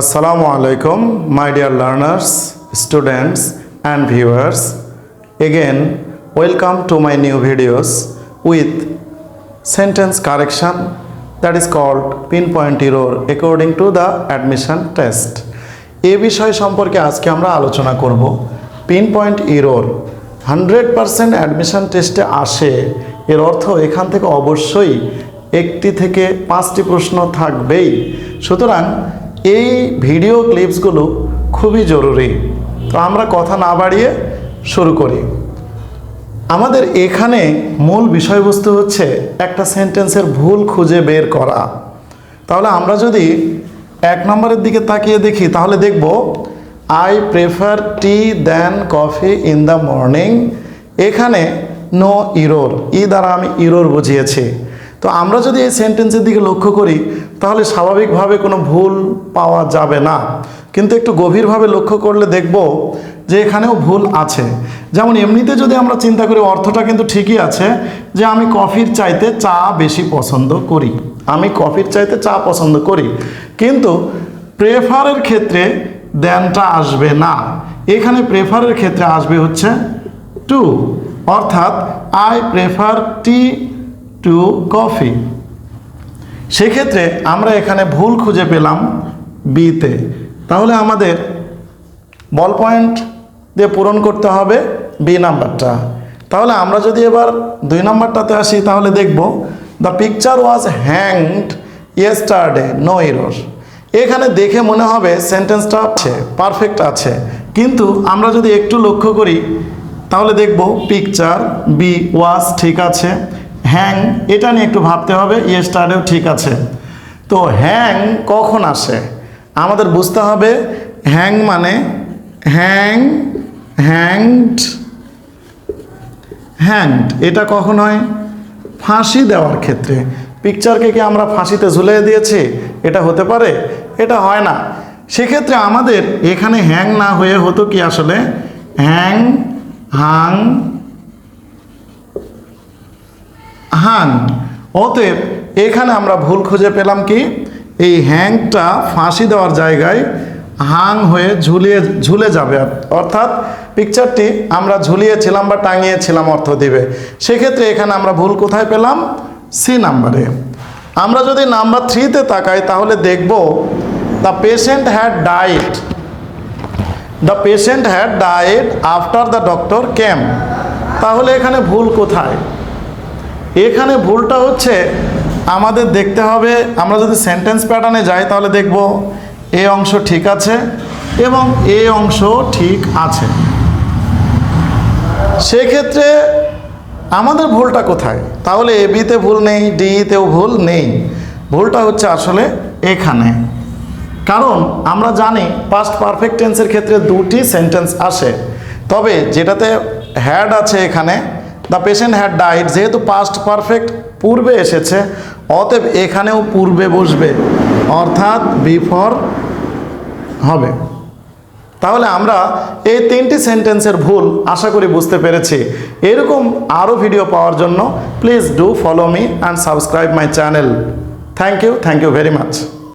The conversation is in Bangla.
আসসালামু আলাইকুম my dear learners students and viewers again welcome to my new videos with sentence correction that is called pin point error according to the admission test এ বিষয় সম্পর্কে আজকে আমরা আলোচনা করব। পিন পয়েন্ট ইরোর হান্ড্রেড পারসেন্ট অ্যাডমিশান টেস্টে আসে, এর অর্থ এখান থেকে অবশ্যই একটি থেকে পাঁচটি প্রশ্ন থাকবেই। সুতরাং এই ভিডিও ক্লিপসগুলো খুবই জরুরি। তো আমরা কথা না বাড়িয়ে শুরু করি। আমাদের এখানে মূল বিষয়বস্তু হচ্ছে একটা সেন্টেন্সের ভুল খুঁজে বের করা। তাহলে আমরা যদি এক নম্বরের দিকে তাকিয়ে দেখি, তাহলে দেখব I prefer tea then coffee in the morning এখানে নো ইরোর ই দ্বারা আমি ইরোর বুঝিয়েছি। তো আমরা যদি এই সেন্টেন্সের দিকে লক্ষ্য করি, তাহলে স্বাভাবিকভাবে কোনো ভুল পাওয়া যাবে না। কিন্তু একটু গভীরভাবে লক্ষ্য করলে দেখব যে এখানেও ভুল আছে। যেমন এমনিতে যদি আমরা চিন্তা করি, অর্থটা কিন্তু ঠিকই আছে যে আমি কফির চাইতে চা বেশি পছন্দ করি। আমি কফির চাইতে চা পছন্দ করি। কিন্তু প্রেফারের ক্ষেত্রে দেনটা আসবে না। এখানে প্রেফারের ক্ষেত্রে আসবে হচ্ছে টু অর্থাৎ I prefer tea to coffee. সেক্ষেত্রে আমরা এখানে ভুল খুঁজে পেলাম বিতে তাহলে আমাদের বল পয়েন্ট দিয়ে পূরণ করতে হবে বি নাম্বারটা। তাহলে আমরা যদি এবার দুই নাম্বারটাতে আসি, তাহলে দেখব the picture was hanged yesterday no error এখানে দেখে মনে হবে সেন্টেন্সটা আছে পারফেক্ট আছে। কিন্তু আমরা যদি একটু লক্ষ্য করি, তাহলে দেখব পিকচার বি ওয়াজ ঠিক আছে হ্যাং, এটা নিয়ে একটু ভাবতে হবে ইয়েস্টারডেও ঠিক আছে। তো হ্যাং কখন আসে? আমাদের বুঝতে হবে, হ্যাং মানে হ্যাং, হ্যাংড হ্যাংড, এটা কখন হয়? ফাঁসি দেওয়ার ক্ষেত্রে। পিকচারকে কি আমরা ফাঁসিতে ঝুলিয়ে দিয়েছি? এটা হতে পারে, এটা হয় না। সেক্ষেত্রে আমাদের এখানে হ্যাং না হয়ে হতো কি আসলে? হ্যাং, হাং হাং অতএব এখানে আমরা ভুল খুঁজে পেলাম কি? এই হ্যাংটা ফাঁসি দেওয়ার জায়গায় হাং হয়ে ঝুলিয়ে, ঝুলে যাবে। অর্থাৎ পিকচারটি আমরা ঝুলিয়েছিলাম বা টাঙিয়েছিলাম অর্থ দিবে। সেক্ষেত্রে এখানে আমরা ভুল কোথায় পেলাম? সি নাম্বারে আমরা যদি নাম্বার থ্রিতে তাকাই, তাহলে দেখব the patient had died the patient had died after the doctor came তাহলে এখানে ভুল কোথায়? এখানে ভুলটা হচ্ছে, আমাদের দেখতে হবে, আমরা যদি সেন্টেন্স প্যাটার্নে যাই তাহলে দেখব এ অংশ ঠিক আছে এবং এ অংশ ঠিক আছে। সেক্ষেত্রে আমাদের ভুলটা কোথায়? তাহলে এ বিতে ভুল নেই ডিতেও ভুল নেই। ভুলটা হচ্ছে আসলে এখানে। কারণ আমরা জানি পাস্ট পারফেক্ট টেন্সের ক্ষেত্রে দুটি সেন্টেন্স আসে। তবে যেটাতে হ্যাড আছে এখানে দ্য পেশেন্ট হ্যাড ডাইড যেহেতু পাস্ট পারফেক্ট পূর্বে এসেছে, অতএব এখানেও পূর্বে বসবে। অর্থাৎ বিফর হবে। তাহলে আমরা এই তিনটি সেন্টেন্সের ভুল আশা করি বুঝতে পেরেছি। এরকম আরও ভিডিও পাওয়ার জন্য please do follow me and subscribe my channel thank you thank you very much